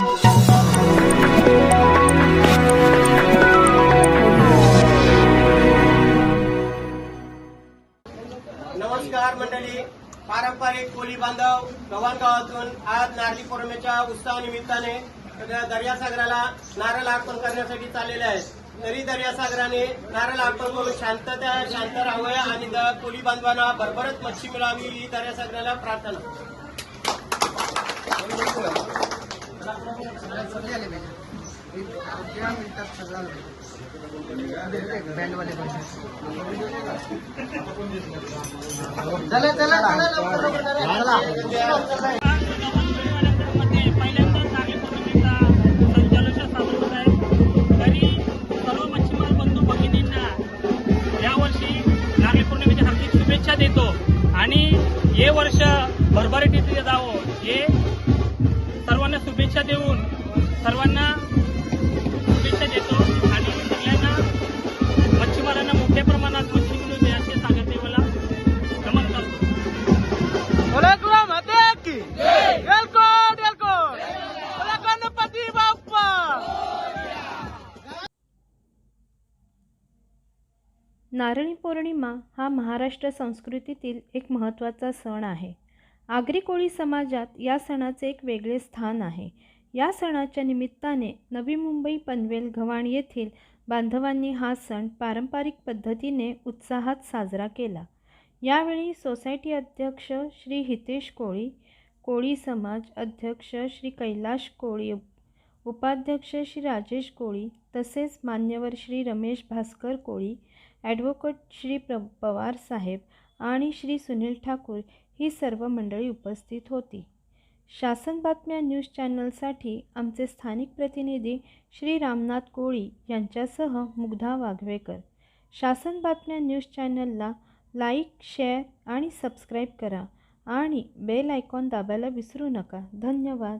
नमस्कार मंडळी. पारंपरिक कोळी बांधव गव्हाण गावातून आज नारळी पौर्णिमेच्या उत्सवानिमित्ताने दर्यासागराला नारळ अर्पण करण्यासाठी चाललेले आहेत. तरी दर्यासागराने नारळ अर्पण करून शांतता शांत राहावे आणि कोळी बांधवांना भरभरत मच्छी मिळावी ही दर्यासागराला प्रार्थना चला चला चला लवकर लवकर चला. मध्ये पहिल्यांदाच नारळी पौर्णिमेचा सण जल्लोषात साजरा होत आहे तरी सर्व मच्छीमार बंधू भगिनींना यावर्षी नारळी शुभेच्छा देतो आणि हे वर्ष भरभराटीचे जावं हे सर्वांना शुभेच्छा देऊन सर्वांना शुभेच्छा देतो. आणि सगळ्यांना मच्छीमारांना मोठ्या प्रमाणात मच्छी मिळू दे असे सागर देवाला नमन करतो. माते की. गणपती बाप्पा. नारळी पौर्णिमा हा महाराष्ट्र संस्कृतीतील एक महत्त्वाचा सण आहे. आगरी कोळी समाजात या सणाचे एक वेगळे स्थान आहे. या सणाच्या निमित्ताने नवी मुंबई पनवेल घवाण येथील बांधवांनी हा सण पारंपरिक पद्धतीने उत्साहात साजरा केला. यावेळी सोसायटी अध्यक्ष श्री हितेश कोळी कोळी समाज अध्यक्ष श्री कैलाश कोळी उपाध्यक्ष श्री राजेश कोळी तसेच मान्यवर श्री रमेश भास्कर कोळी ॲडव्होकेट श्री प्र पवार साहेब आणि श्री सुनील ठाकूर ही सर्व मंडळी उपस्थित होती. शासन बातम्या न्यूज चॅनलसाठी आमचे स्थानिक प्रतिनिधी श्री रामनाथ कोळी यांच्यासह मुग्धा वाघवेकर. शासन बातम्या न्यूज चॅनलला लाईक शेअर आणि सबस्क्राईब करा आणि बेल आयकॉन दाबायला विसरू नका. धन्यवाद.